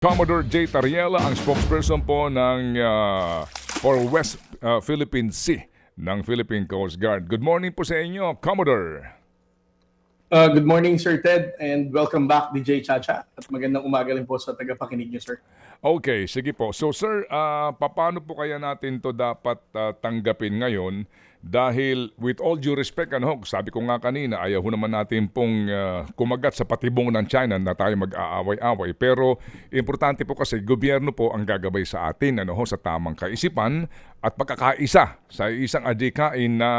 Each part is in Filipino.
Commodore J. Tariela, ang spokesperson po ng ah, for West ah, Philippine Sea ng Philippine Coast Guard. Good morning po sa inyo, Commodore. Uh, good morning, Sir Ted, and welcome back, DJ Chacha. At magandang umaga rin po sa tagapakinig niyo, sir. Okay, sige po. So sir, ah, paano po kaya natin to dapat ah, tanggapin ngayon? Dahil with all due respect, ano, sabi ko nga kanina, ayaw naman natin pong ah, kumagat sa patibong ng China na tayo mag-aaway-away. Pero importante po kasi gobyerno po ang gagabay sa atin ano, ho, sa tamang kaisipan at pagkakaisa sa isang adikain na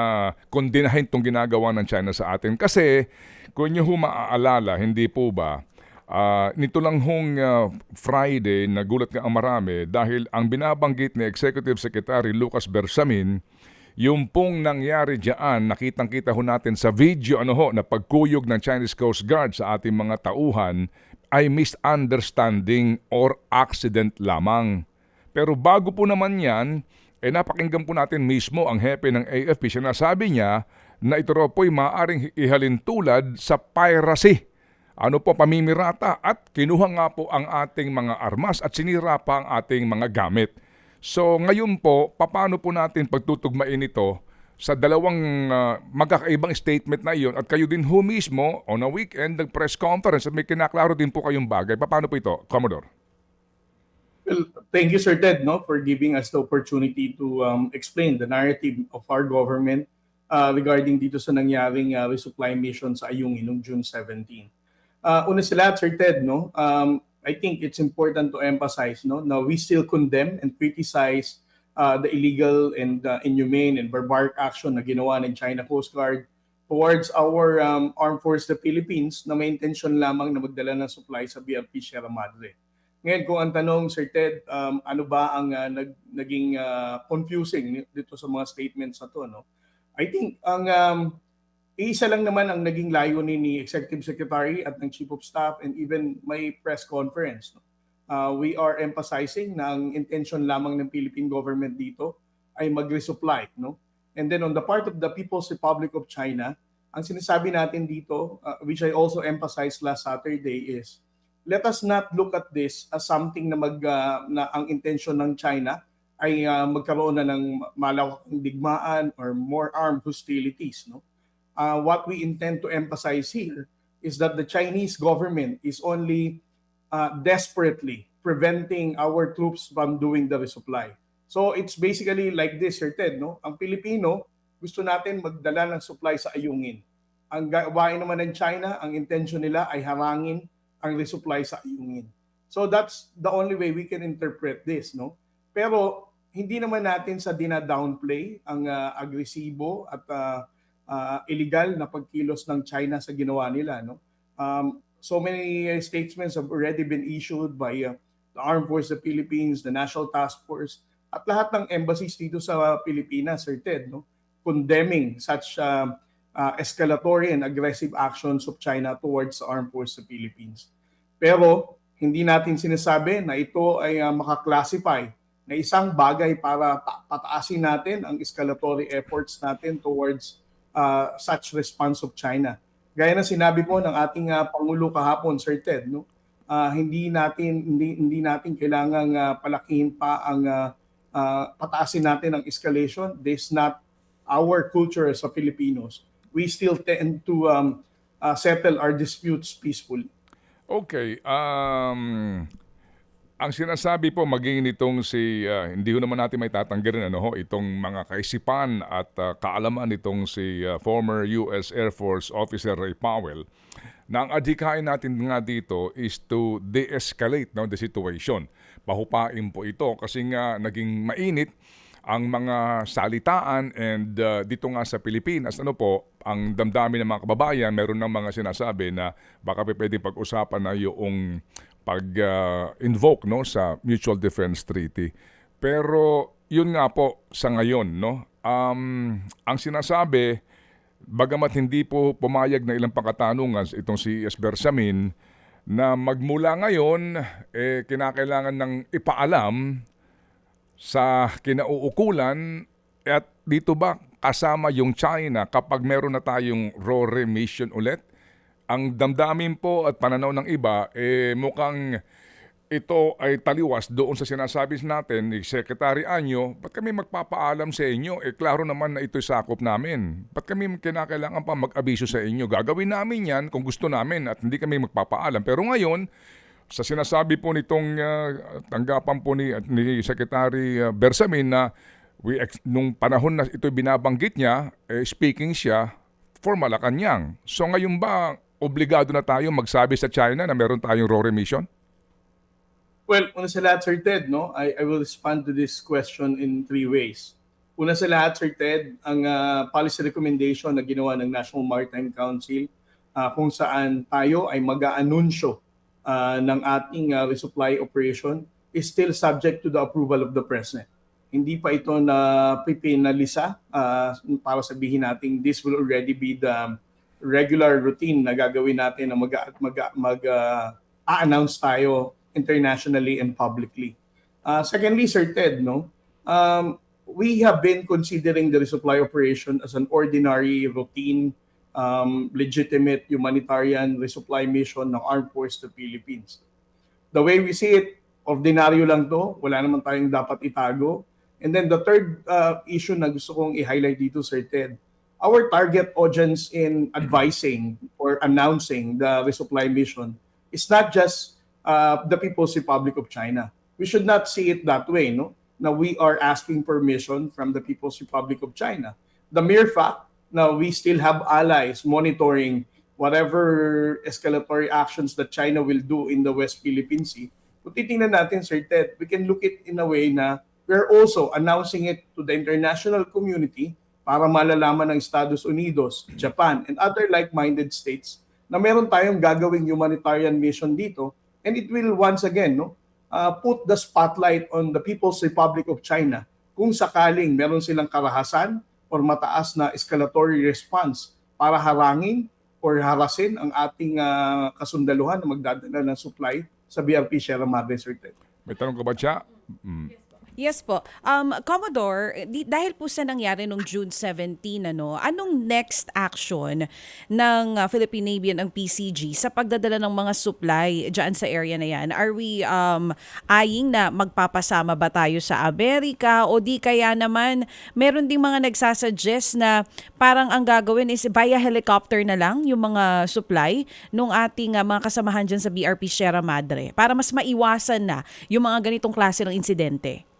kondinahin tong ginagawa ng China sa atin. Kasi kung nyo maaalala, hindi po ba, Ah, nito lang hong ah, Friday, nagulat nga ang marami dahil ang binabanggit ni Executive Secretary Lucas Bersamin, yung pong nangyari diyan, nakitang-kita ho natin sa video ano ho, na pagkuyog ng Chinese Coast Guard sa ating mga tauhan ay misunderstanding or accident lamang. Pero bago po naman yan, eh napakinggan po natin mismo ang hepe ng AFP. Sinasabi niya na ito raw po'y maaaring ihalin tulad sa piracy ano po pamimirata at kinuha nga po ang ating mga armas at sinira pa ang ating mga gamit. So ngayon po, paano po natin pagtutugmain ito sa dalawang ah, magkakaibang statement na iyon at kayo din ho mismo on a weekend nag-press conference at may kinaklaro din po kayong bagay. Paano po ito, Commodore? Well, thank you, Sir Ted, no, for giving us the opportunity to um, explain the narrative of our government uh, regarding dito sa nangyaring uh, resupply mission sa Ayungin noong June 17. Uh, una sa lahat, Sir Ted, no, um, I think it's important to emphasize no, na we still condemn and criticize uh, the illegal and uh, inhumane and barbaric action na ginawa ng China Coast Guard towards our um, armed force the Philippines na may intention lamang na magdala ng supply sa BRP Sierra Madre. Ngayon, kung ang tanong, Sir Ted, um, ano ba ang uh, nag, naging uh, confusing dito sa mga statements na to? No? I think ang um, isa lang naman ang naging layunin ni Executive Secretary at ng Chief of Staff and even may press conference. Uh, we are emphasizing na ang intention lamang ng Philippine government dito ay mag-resupply. No? And then on the part of the People's Republic of China, ang sinasabi natin dito, uh, which I also emphasized last Saturday is, let us not look at this as something na mag uh, na ang intention ng China ay uh, magkaroon na ng malawakang digmaan or more armed hostilities no uh, what we intend to emphasize here is that the Chinese government is only uh, desperately preventing our troops from doing the resupply so it's basically like this Sir Ted no ang Pilipino gusto natin magdala ng supply sa ayungin ang gawain naman ng China ang intention nila ay harangin ang resupply sa ayungin. So that's the only way we can interpret this, no? Pero hindi naman natin sa dina-downplay ang uh, agresibo at uh, uh, illegal na pagkilos ng China sa ginawa nila, no? Um, so many uh, statements have already been issued by uh, the Armed Forces of the Philippines, the National Task Force, at lahat ng embassies dito sa Pilipinas, Sir Ted, no? condemning such uh, uh, escalatory and aggressive actions of China towards the armed forces of the Philippines. Pero hindi natin sinasabi na ito ay uh, makaklasify na isang bagay para ta- pataasin natin ang escalatory efforts natin towards uh, such response of China. Gaya ng sinabi po ng ating uh, pangulo kahapon, Sir Ted, no? Uh, hindi natin hindi hindi natin kailangang uh, palakihin pa ang uh, uh, pataasin natin ang escalation. This is not our culture as a Filipinos we still tend to um, uh, settle our disputes peacefully. Okay, um, ang sinasabi po maging nitong si, ah, hindi ho naman natin may tatanggirin ano ho, itong mga kaisipan at ah, kaalaman nitong si ah, former US Air Force Officer Ray Powell, na ang adhikain natin nga dito is to de-escalate no, the situation. Pahupain po ito kasi nga naging mainit ang mga salitaan and uh, dito nga sa Pilipinas, ano po, ang damdamin ng mga kababayan, meron ng mga sinasabi na baka pwede pag-usapan na yung pag-invoke uh, no, sa Mutual Defense Treaty. Pero yun nga po sa ngayon, no, um, ang sinasabi, bagamat hindi po pumayag na ilang pakatanungan itong si S. Bersamin, na magmula ngayon, eh, kinakailangan ng ipaalam sa kinauukulan at dito ba kasama yung China kapag meron na tayong RORE mission ulit? Ang damdamin po at pananaw ng iba, eh, mukhang ito ay taliwas doon sa sinasabi natin ni Secretary Anyo, ba't kami magpapaalam sa inyo? Eh klaro naman na ito'y sakop namin. Ba't kami kinakailangan pa mag-abiso sa inyo? Gagawin namin yan kung gusto namin at hindi kami magpapaalam. Pero ngayon, sa sinasabi po nitong ah, tanggapan po ni, ni Secretary ah, Bersamin na we ex- nung panahon na ito binabanggit niya, eh, speaking siya for Malacanang. So ngayon ba obligado na tayo magsabi sa China na meron tayong raw remission? Well, una sa lahat, Sir Ted, no? I, I will respond to this question in three ways. Una sa lahat, Sir Ted, ang ah, policy recommendation na ginawa ng National Maritime Council ah, kung saan tayo ay mag-aanunsyo ah, ng ating ah, resupply operation is still subject to the approval of the President. Hindi pa ito na pipinalisa ah, para sabihin natin this will already be the regular routine na gagawin natin na mag, mag, mag ah, a-announce tayo internationally and publicly. Uh, secondly, Sir Ted, no, um, we have been considering the resupply operation as an ordinary, routine, um, legitimate humanitarian resupply mission ng Armed Forces of the Philippines. The way we see it, ordinaryo lang to, wala naman tayong dapat itago. And then the third uh, issue na gusto kong i-highlight dito, Sir Ted, our target audience in advising or announcing the resupply mission is not just uh, the People's Republic of China. We should not see it that way, no? Now we are asking permission from the People's Republic of China. The mere fact now we still have allies monitoring whatever escalatory actions that China will do in the West Philippine Sea, kung titingnan natin, Sir Ted, we can look it in a way na we're also announcing it to the international community para malalaman ng Estados Unidos, Japan, and other like-minded states na meron tayong gagawing humanitarian mission dito and it will once again no uh, put the spotlight on the People's Republic of China kung sakaling meron silang karahasan or mataas na escalatory response para harangin or harasin ang ating uh, kasundaluhan na magdadala ng supply sa BRP Sierra Madre Ted. May tanong ka ba siya? Mm. Yes po. Um, Commodore, di, dahil po sa nangyari nung June 17, ano, anong next action ng uh, Philippine Navy and ang PCG sa pagdadala ng mga supply dyan sa area na yan? Are we um, eyeing na magpapasama ba tayo sa Amerika o di kaya naman meron ding mga nagsasuggest na parang ang gagawin is via helicopter na lang yung mga supply nung ating uh, mga kasamahan dyan sa BRP Sierra Madre para mas maiwasan na yung mga ganitong klase ng insidente?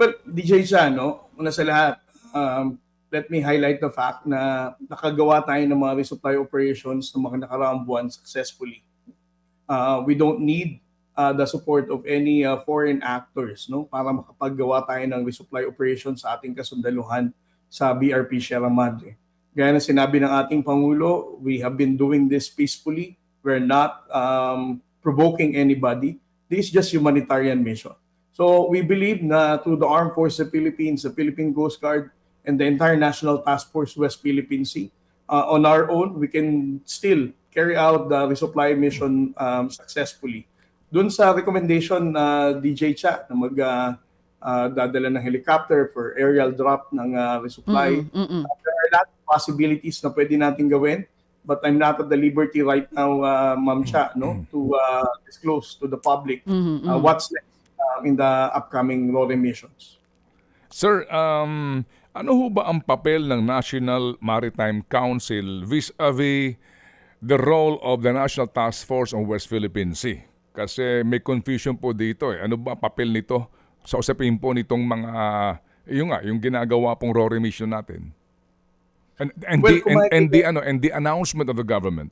Well, DJ siya, no? Una sa lahat, um, let me highlight the fact na nakagawa tayo ng mga resupply operations ng mga nakaraang buwan successfully. Uh, we don't need uh, the support of any uh, foreign actors no para makapaggawa tayo ng resupply operations sa ating kasundaluhan sa BRP Sierra Madre. Gaya na sinabi ng ating Pangulo, we have been doing this peacefully. We're not um, provoking anybody. This is just humanitarian mission. So we believe na through the Armed Forces of the Philippines, the Philippine Coast Guard, and the entire National Task Force West Philippine Sea, uh, on our own, we can still carry out the resupply mission um, successfully. Doon sa recommendation na DJ Cha na mag uh, uh, dadala ng helicopter for aerial drop ng uh, resupply, Mm, mm, mm. there are a lot of possibilities na pwede natin gawin but I'm not at the liberty right now, uh, Ma'am Cha, no, to uh, disclose to the public Mhm, uh, mhm. what's next uh, in the upcoming law missions. Sir, um, ano ho ba ang papel ng National Maritime Council vis-a-vis the role of the National Task Force on West Philippine Sea? Kasi may confusion po dito eh. Ano ba papel nito sa usapin po nitong mga, yung nga, yung ginagawa pong RORE mission natin? And, and, Well, the, and, and, the, ano, and the announcement of the government?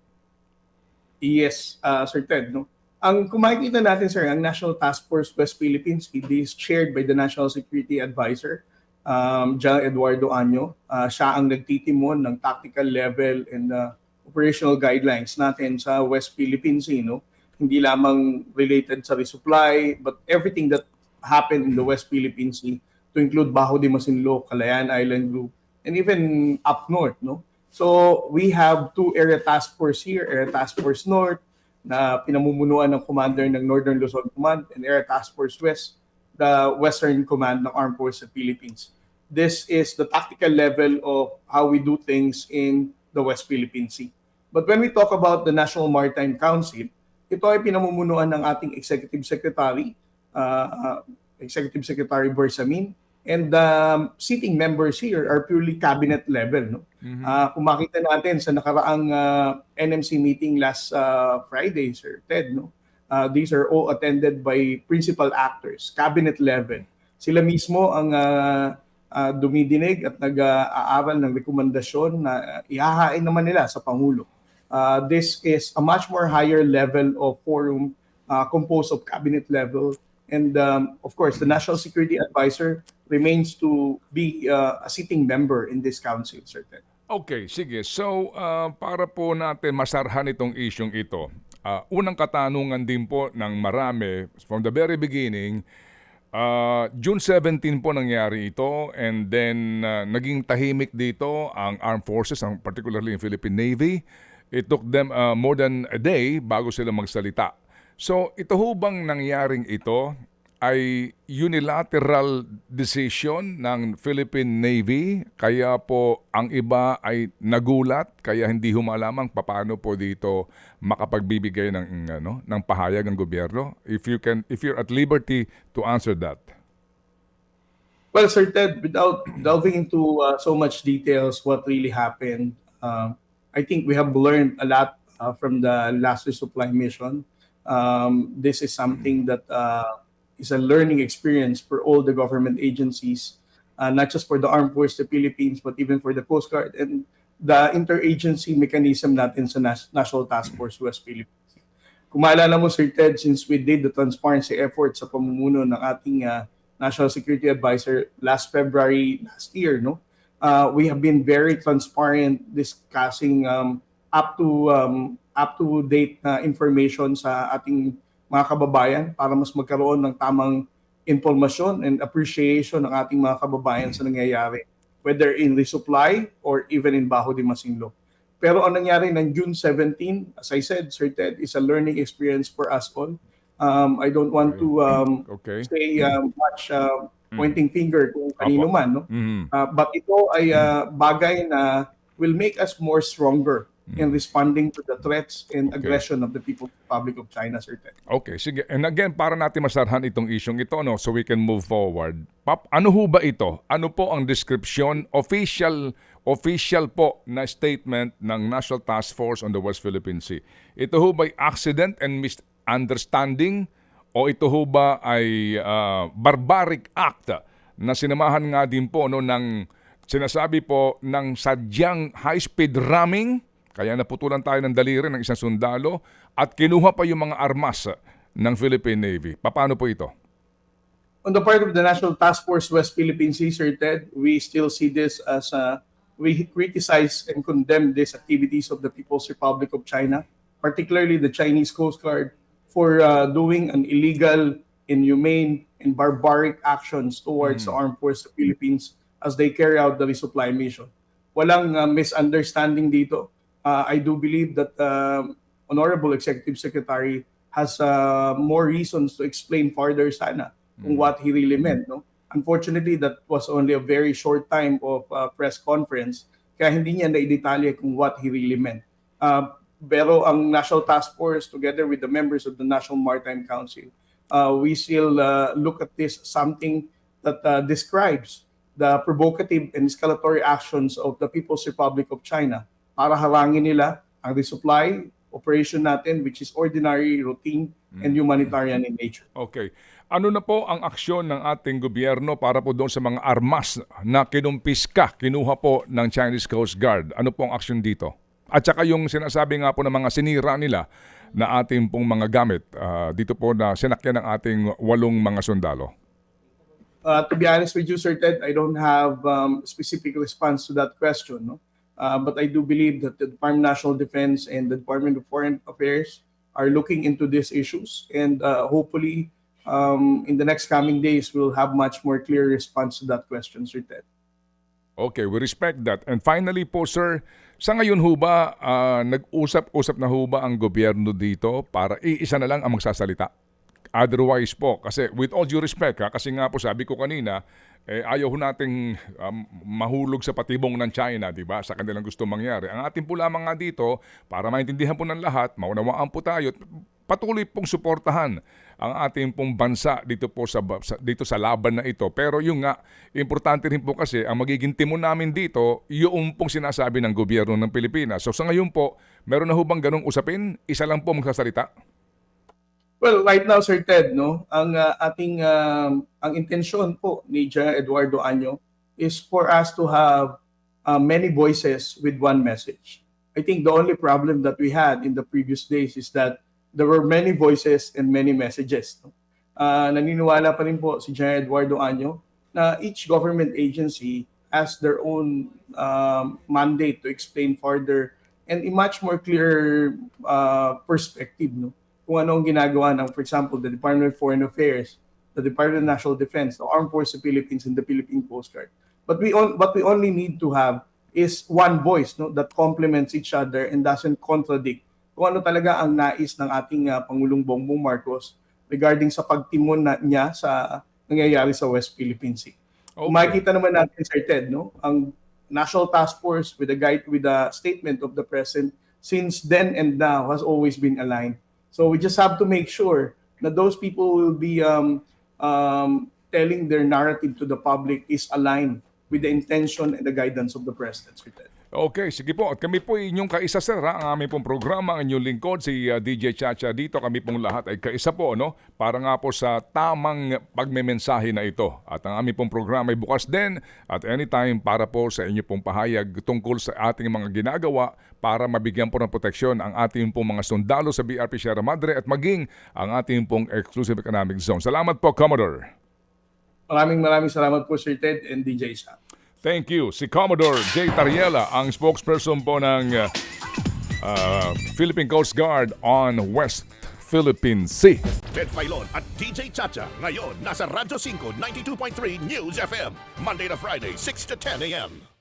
Yes, uh, Sir Ted. No? Ang kung makikita natin, sir, ang National Task Force West Philippines, it is chaired by the National Security Advisor, um, General Eduardo Año. Uh, siya ang nagtitimon ng tactical level and uh, operational guidelines natin sa West Philippine Sea. No? Hindi lamang related sa resupply, but everything that happened in the West Philippine Sea to include Bajo de Masinloc, Calayan Island Group, and even up north. No? So we have two area task force here, Area Task Force North, na pinamumunuan ng commander ng Northern Luzon Command and Area Task Force West, the Western Command ng Armed Forces of Philippines. This is the tactical level of how we do things in the West Philippine Sea. But when we talk about the National Maritime Council, ito ay pinamumunuan ng ating Executive Secretary, uh, Executive Secretary Borsamin, and um, sitting members here are purely cabinet level. No? Ah, kung makita natin sa nakaraang ah, NMC meeting last ah, Friday, Sir Ted, no? Ah, these are all attended by principal actors, cabinet level. Sila mismo ang ah, ah, dumidinig at nag-aaral ng rekomendasyon na ah, ihahain naman nila sa Pangulo. Ah, this is a much more higher level of forum ah, composed of cabinet level and um, of course the National Security Advisor remains to be uh, a sitting member in this council, Sir Ted. Okay, sige. So, ah, para po natin masarhan itong isyong ito, ah, unang katanungan din po ng marami from the very beginning, ah, June 17 po nangyari ito and then ah, naging tahimik dito ang armed forces, ang particularly yung Philippine Navy. It took them ah, more than a day bago sila magsalita. So, ito ho bang nangyaring ito ay unilateral decision ng Philippine Navy? Kaya po ang iba ay nagulat kaya hindi humalamang paano po dito makapagbibigay ng ano ng pahayag ng gobyerno. If you can if you're at liberty to answer that. Well, Sir Ted, without delving into uh, so much details, what really happened, uh, I think we have learned a lot uh, from the last resupply mission. Um, this is something that uh, is a learning experience for all the government agencies, uh, not just for the Armed Forces the Philippines, but even for the Coast Guard and the interagency mechanism natin sa Nas- National Task Force West Philippines. Kung maalala mo, Sir Ted, since we did the transparency effort sa pamumuno ng ating uh, National Security Advisor last February last year, no? Uh, we have been very transparent discussing um, up to um, up to date na information sa ating mga kababayan para mas magkaroon ng tamang informasyon and appreciation ng ating mga kababayan sa nangyayari whether in resupply or even in Baho de Masinloc. Pero ang nangyari ng June 17, as I said, Sir Ted, is a learning experience for us all. Um, I don't want to um, okay say uh, much uh, pointing finger kung kanino man, no? Mhm. Uh, but ito ay uh, bagay na will make us more stronger in responding to the threats and aggression of the People's Republic of China, Sir Ted. Okay, sige. And again, para natin masarhan itong isyong ito, no, so we can move forward. Pap, ano ho ba ito? Ano po ang description, official, official po na statement ng National Task Force on the West Philippine Sea? Ito ho ba accident and misunderstanding o ito ho ba ay ah, barbaric act na sinamahan nga din po no, ng sinasabi po ng sadyang high-speed ramming kaya naputulan tayo ng daliri ng isang sundalo at kinuha pa yung mga armas ng Philippine Navy. Paano po ito? On the part of the National Task Force West Philippine Sea, Sir Ted, we still see this as uh, we criticize and condemn these activities of the People's Republic of China, particularly the Chinese Coast Guard, for uh, doing an illegal, inhumane, and barbaric actions towards the Armed Forces of the Philippines as they carry out the resupply mission. Walang uh, misunderstanding dito. Uh, I do believe that um, Honorable Executive Secretary has uh, more reasons to explain further sana kung what he really meant. No? Unfortunately, that was only a very short time of uh, press conference kaya hindi niya na-detalye kung what he really meant. Uh, pero ang National Task Force together with the members of the National Maritime Council, uh, we still uh, look at this something that uh, describes the provocative and escalatory actions of the People's Republic of China para harangin nila ang resupply operation natin which is ordinary, routine, and humanitarian in nature. Okay. Ano na po ang aksyon ng ating gobyerno para po doon sa mga armas na kinumpiska, kinuha po ng Chinese Coast Guard? Ano po ang aksyon dito? At saka yung sinasabi nga po ng mga sinira nila na ating pong mga gamit ah, dito po na sinakyan ng ating walong mga sundalo. Uh, to be honest with you, Sir Ted, I don't have um, specific response to that question. No? Uh, but I do believe that the Department of National Defense and the Department of Foreign Affairs are looking into these issues. And uh, hopefully, um, in the next coming days, we'll have much more clear response to that question, Sir Ted. Okay, we respect that. And finally po, sir, sa ngayon ho ba, ah, nag-usap-usap na ho ba ang gobyerno dito para iisa na lang ang magsasalita? Otherwise po, kasi with all due respect, ha, kasi nga po sabi ko kanina, eh, ayaw nating um, mahulog sa patibong ng China, di ba? Sa kanilang gusto mangyari. Ang atin po lamang nga dito, para maintindihan po ng lahat, maunawaan po tayo, at patuloy pong suportahan ang ating pong bansa dito po sa, sa- dito sa laban na ito. Pero yung nga, importante rin po kasi ang magiging timon namin dito, yung pong sinasabi ng gobyerno ng Pilipinas. So sa ngayon po, meron na ho bang ganong usapin? Isa lang po magsasalita? Well, right now, Sir Ted, no, ang uh, ating um, ang intensyon po ni General Eduardo Año is for us to have uh, many voices with one message. I think the only problem that we had in the previous days is that there were many voices and many messages. No? Uh, naniniwala pa rin po si General Eduardo Año na each government agency has their own um, mandate to explain further and a much more clear uh, perspective no kung ano ang ginagawa ng, for example, the Department of Foreign Affairs, the Department of National Defense, the Armed Forces of Philippines, and the Philippine Coast Guard. But we on, what we only need to have is one voice no, that complements each other and doesn't contradict kung ano talaga ang nais ng ating uh, Pangulong Bongbong Marcos regarding sa pagtimon na niya sa nangyayari sa West Philippine Sea. Kung makikita naman natin, Sir Ted, no, ang National Task Force with a guide with a statement of the President since then and now has always been aligned. So we just have to make sure that those people will be um, um, telling their narrative to the public is aligned with the intention and the guidance of the President, Sir Ted. Okay, sige po. At kami po ay inyong kaisa sir ha? Ang aming pong programa, ang inyong lingkod, si uh, DJ Chacha dito. Kami pong lahat ay kaisa po, no? Para nga po sa tamang pagmemensahe na ito. At ang aming pong programa ay bukas din at anytime para po sa inyo pong pahayag tungkol sa ating mga ginagawa para mabigyan po ng proteksyon ang ating pong mga sundalo sa BRP Sierra Madre at maging ang ating pong exclusive economic zone. Salamat po, Commodore. Maraming maraming salamat po, Sir Ted and DJ Sam. Thank you. Si Commodore J. Tariela, ang spokesperson po ng uh, uh, Philippine Coast Guard on West Philippine Sea. Ted Filon at DJ Chacha. Ngayon, nasa Radyo 5, 92.3 News FM. Monday to Friday, 6 to 10 a.m.